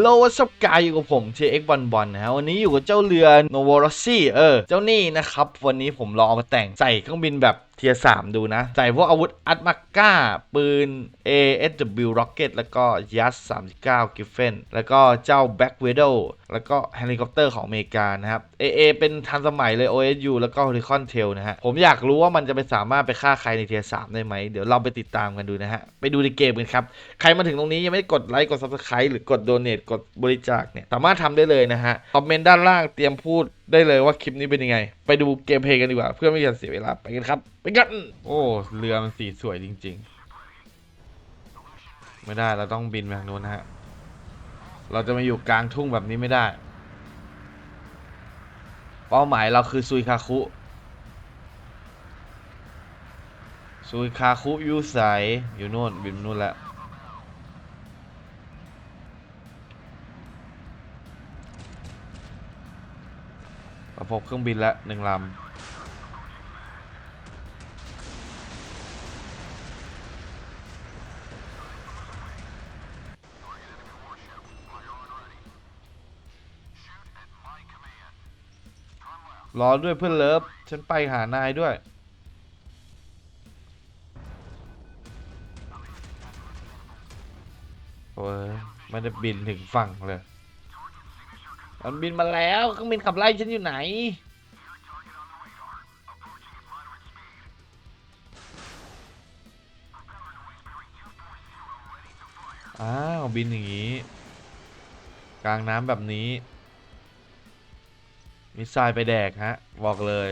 โลวัสกายอยู่กับผม TX บอลบอลนะฮะวันนี้อยู่กับเจ้าเรือโนวอรซี่เออเจ้านี่นะครับ วันนี้ผมลองเอามาแต่งใส่เครื่องบินแบบ ทียสามดูนะใส่พวกอาวุธอัตมาก้า ปืน ASW Rocket แล้วก็ยัส39 Griffin แล้วก็เจ้า Black Widow แล้วก็เฮลิคอปเตอร์ของอเมริกานะครับ AA เป็นทันสมัยเลย OSU แล้วก็ Horizon Tail นะฮะ ผมอยากรู้ว่ามันจะไปสามารถไปฆ่าใครในเทียสามได้ไหม เดี๋ยวเราไปติดตามกันดูนะฮะ ไปดูในเกมกันครับ ใครมาถึงตรงนี้ยังไม่ได้กดไลค์กด Subscribe หรือกด Donate กดบริจาคเนี่ยสามารถทำได้เลยนะฮะคอมเมนต์ด้านล่างเตรียมพูดได้เลยว่าคลิปนี้เป็นยังไงไปดูเกมเพลย์กันดีกว่า เพื่อไม่ให้เสียเวลาไปกันครับ ไปกัน โอ้เรือมันสีสวยจริง ๆ ไม่ได้เราต้องบินไปทางนู้นนะฮะเราจะมาอยู่กลางทุ่งแบบนี้ไม่ได้ เป้าหมายเราคือซุยคาคุซุยคาคุอยู่ใสอยู่โน่นบินนู่นแหละเรา พบเครื่องบินล้วหนึ่งลำรอด้วยเพื่อนเลิฟ ฉันไปหานายด้วยโอ้ยไม่ได้บินถึงฝั่งเลย มันบินมาแล้วเครื่องบินขับไล่ฉันอยู่ไหน อ้าว บินอย่างนี้ กลางน้ำแบบนี้ มิสไซล์ไปแดกฮะ บอกเลย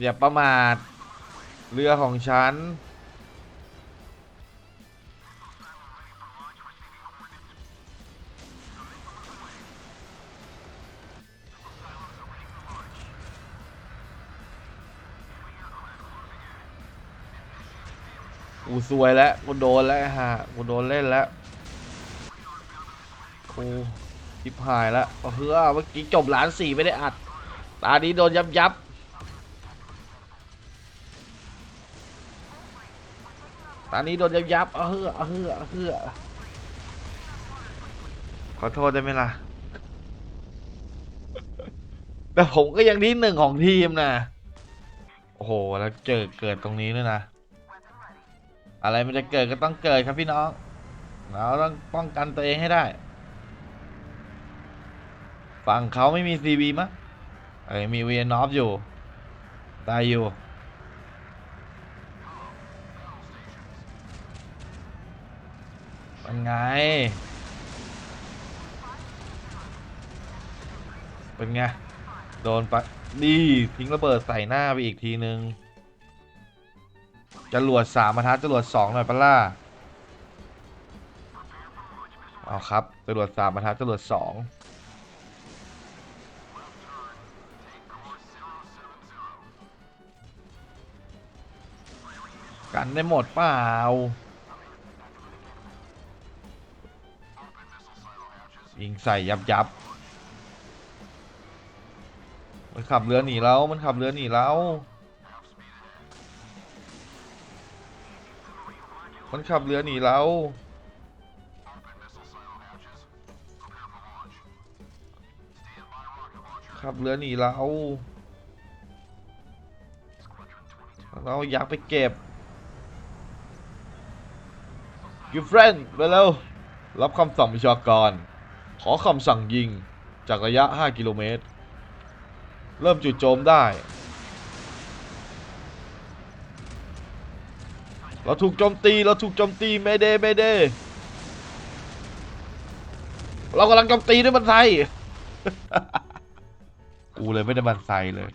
อย่าประมาท เรือของฉัน กูซวยแล้ว กูโดนแล้วฮะ กูโดนเล่นแล้วกูทิพหายแล้วเฮ้อเมื่อกี้จบล้านสี่ไม่ได้อัด ตานี้โดนยับยับ ตอนนี้โดนยับยับเออเฮือเอเฮือเออเฮือขอโทษได้ไหมล่ะ แต่ผมก็ยังที่หนึ่งของทีมนะโอ้โห แล้วเจอเกิดตรงนี้ด้วยนะ อะไรมันจะเกิดก็ต้องเกิดครับพี่น้อง เราต้องป้องกันตัวเองให้ได้ ฝั่งเขาไม่มีซีบีมั้งเอ้ยมีเวียนอฟอยู่ ตายอยู่ นไง เป็นไง โดนปะดีทิ้งระเบิดใส่หน้าไปอีกทีนึงจรวดสามบรรทัดจรวดสองหน่อยปะล่ะเอาครับจรวดสามบรรทัดจรวดสองกันได้หมดเปล่า ยิงใส่ยับยับมันขับเรือหนีแล้วมันขับเรือหนีแล้วมันขับเรือหนีแล้วขับเรือหนีแล้วเราอยากไปเก็บกิฟเฟรนไปแล้วรับคำสั่งประชาการ ขอคำสั่งยิงจากระยะ 5 กิโลเมตร เริ่มจุดโจมได้ เราถูกโจมตี เราถูกโจมตีเมเดเมเดเรากำลังโจมตีด้วยบันไซกูเลยไม่ได้บันไซเลย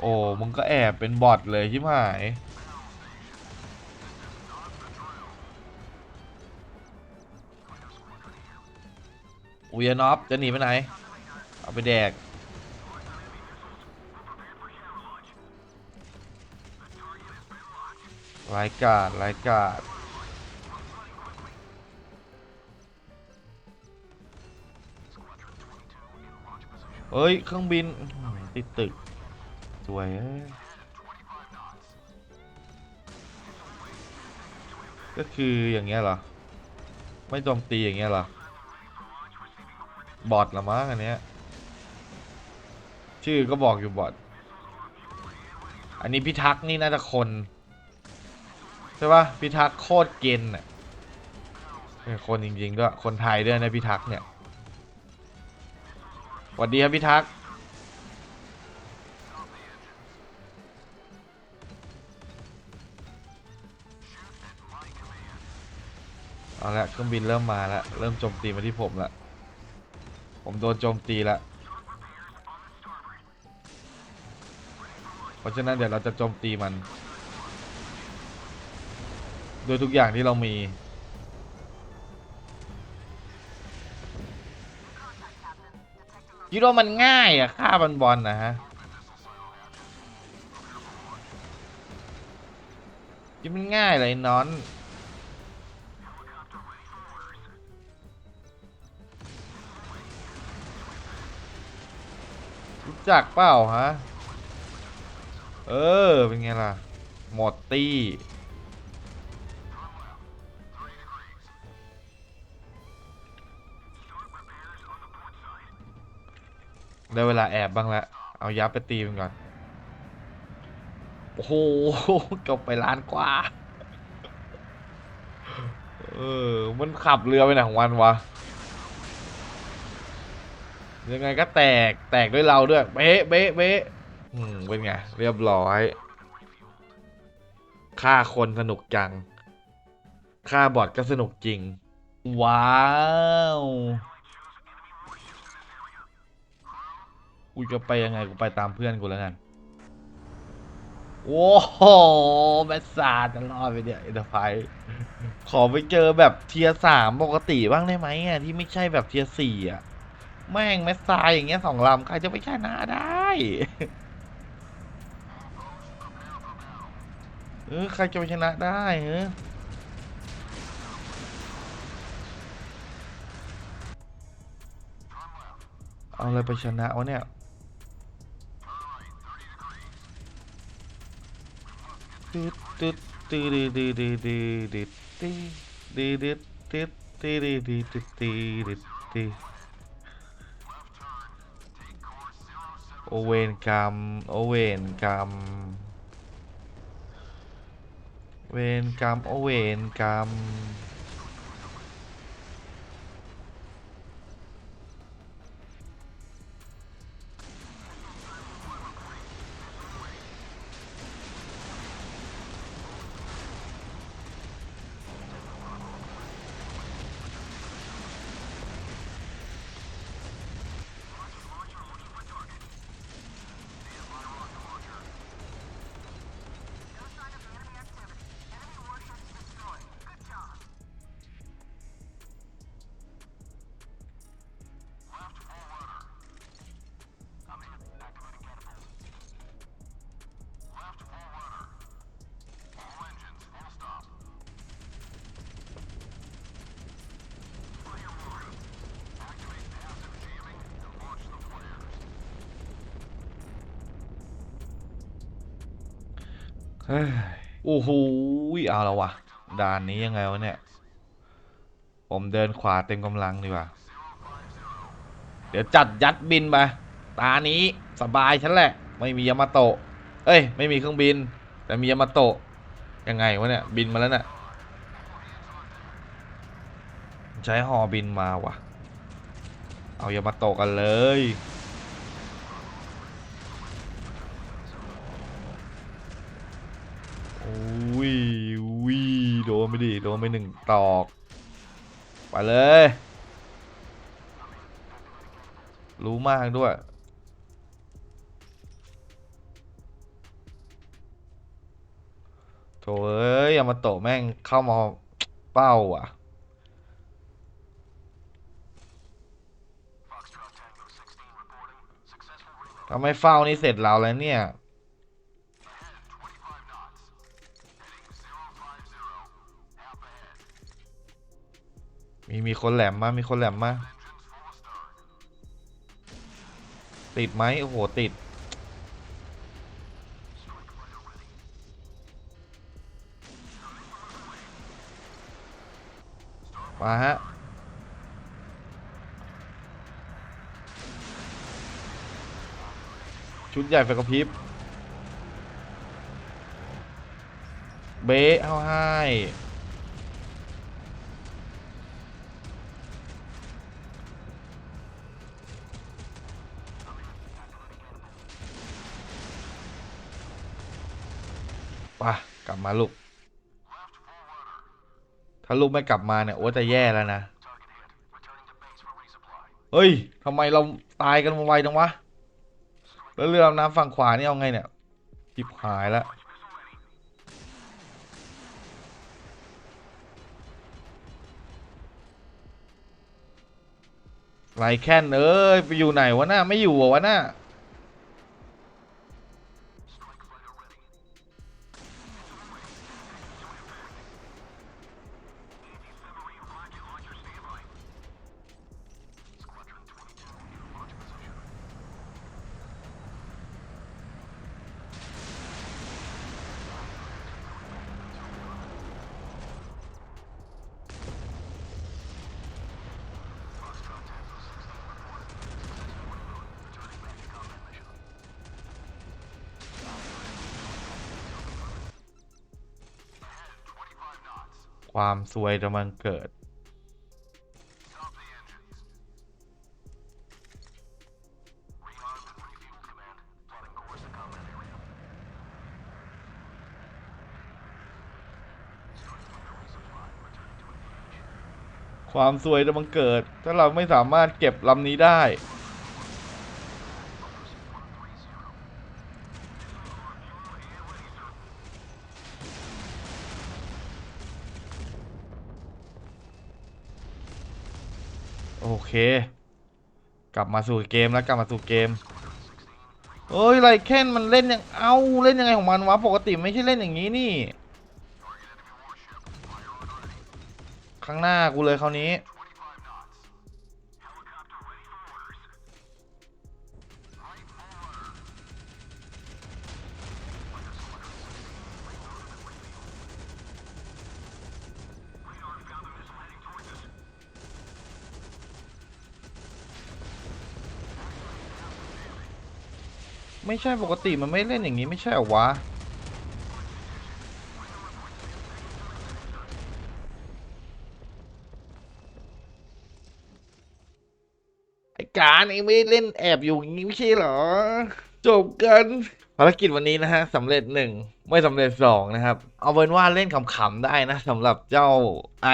โอ้ มึงก็แอบเป็นบอทเลยชิบหาย อุยานอฟจะหนีไปไหน เอาไปแดก รายกาดรายกาดเฮ้ย เครื่องบิน ติดตึก สวยก็คืออย่างเงี้ยเหรอ ไม่โจมตีอย่างเงี้ยเหรอ บอทละมั้งอันเนี้ย ชื่อก็บอกอยู่บอทอันนี้พิทักษ์นี่น่าจะคน ใช่ปะพิทักษ์โคตรเกณฑ์อะคนจริงๆด้วยคนไทยด้วยนะพิทักษ์เนี่ยสวัสดีครับพิทักษ์เอาละเครื่องบินเริ่มมาแล้ว เริ่มโจมตีมาที่ผมละ ผมโดนโจมตีละ เพราะฉะนั้นเดี๋ยวเราจะโจมตีมัน โดยทุกอย่างที่เรามี คิดว่ามันง่ายอะฆ่าบอลบอลนะฮะคิดมันง่ายเลยนอน จักเปล่าฮะ เออ เป็นไงล่ะ หมดตี้ได้เวลาแอบบ้างละ เอายับไปตีมันก่อน โอ้โหเกบไปล้านกว่า เออ มันขับเรือไปไหนของมันวะ ยังไงก็แตกแตกด้วยเราด้วยเบ๊ะเบ๊ะเบ๊ะอืมเป็นไงเรียบร้อยฆ่าคนสนุกจังฆ่าบอทก็สนุกจริง ว้าวกูจะไปยังไงกูไปตามเพื่อนกูแล้วกันโอ้โหแบสซาร์จะรอดไปเนี่ยเอ็นเตอร์ไพรส์ขอไปเจอแบบเทียสามปกติบ้างได้ไหมอะที่ไม่ใช่แบบเทียสี่อะ แม่งแมสซายอย่างเงี้ยสองลำใครจะไปชนะได้ เออใครจะไปชนะได้เออเอาอะไรไปชนะวะเนี่ยตึ๊ดตึ๊ดตึ๊ดตึ๊ดตึ๊ดตึ๊ดตึ๊ดตึ๊ดตึ๊ดตึ๊ดตึ๊ดตึ๊ดตึ๊ดตึ๊ดตึ๊ด โอเวนกรรม โอเวนกรรม เวนกรรม โอเวนกรรม โอ้โหเอาแล้ววะด่านนี้ยังไงวะเนี่ย ผมเดินขวาเต็มกำลังดีกว่า เดี๋ยวจัดยัดบินไป ตานี้สบายฉันแหละ ไม่มียามาโตะ เอ้ย ไม่มีเครื่องบิน แต่มียามาโตะ ยังไงวะเนี่ย บินมาแล้วเนี่ย ใช้ฮอบินมาวะเอายามาโตะกันเลย นไปดิโดนไปหนึ่งตอก ไปเลย รู้มากด้วย โถเอ้ยยามาโตะแม่งเข้ามาเป้าอะทำไมเฝ้านี่เสร็จเราแล้วเนี่ย มีมีคนแหลมมา มีคนแหลมมา ติดไหมโอ้โห ติด มาฮะ ชุดใหญ่ไฟกระพริบ เบะเอาให้ ปะกลับมาลูก ถ้าลูกไม่กลับมาเนี่ยโอ้จะแย่แล้วนะ เฮ้ยทำไมเราตายกันไวจังวะ แล้วเรือดำน้ำฝั่งขวานี่เอาไงเนี่ยจิบหายแล้วไรแค่นเอ้ยไปอยู่ไหนวะน่าไม่อยู่วะน่า ความซวยจะมันเกิด ความซวยจะมันเกิด ถ้าเราไม่สามารถเก็บลำนี้ได้ โอเค กลับมาสู่เกมแล้วกลับมาสู่เกมเอ้ยไรแค้นมันเล่นยังเอ้าเล่นยังไงของมันวะปกติไม่ใช่เล่นอย่างนี้นี่ ข้างหน้ากูเลยคราวนี้ ไม่ใช่ปกติมันไม่เล่นอย่างนี้ไม่ใช่เหรอวะ ไอ้การไอ้ไม่เล่นแอบอยู่อย่างนี้ไม่ใช่เหรอ จบกัน ภารกิจวันนี้นะฮะสำเร็จหนึ่ง ไม่สำเร็จสองนะครับ เอาเป็นว่าเล่นขำๆได้นะสำหรับเจ้า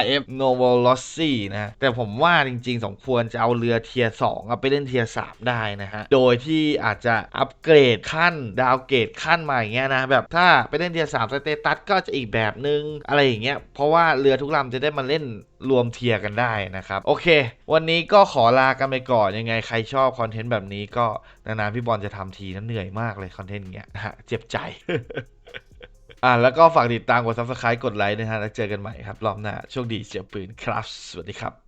RF Novolossi นะแต่ผมว่าจริงๆ สมควรจะเอาเรือเทียร์สองอะไปเล่นเทียร์สามได้นะฮะ โดยที่อาจจะอัปเกรดขั้นดาวเกรดขั้นมาอย่างเงี้ยนะ แบบถ้าไปเล่นเทียร์สามสเตตัสก็จะอีกแบบนึง อะไรอย่างเงี้ยเพราะว่าเรือทุกลำจะได้มาเล่นรวมเทียร์กันได้นะครับ โอเค วันนี้ก็ขอลากันไปก่อนยังไงใครชอบคอนเทนต์แบบนี้ก็นานๆพี่บอลจะทำทีนั้นเหนื่อยมากเลยคอนเทนต์เงี้ยนะฮะเจ็บใจ อ่าแล้วก็ฝากติดตามกด subscribe กดไลค์นะฮะแล้วเจอกันใหม่ครับ รอบหน้าโชคดีเสียปืนครับ สวัสดีครับ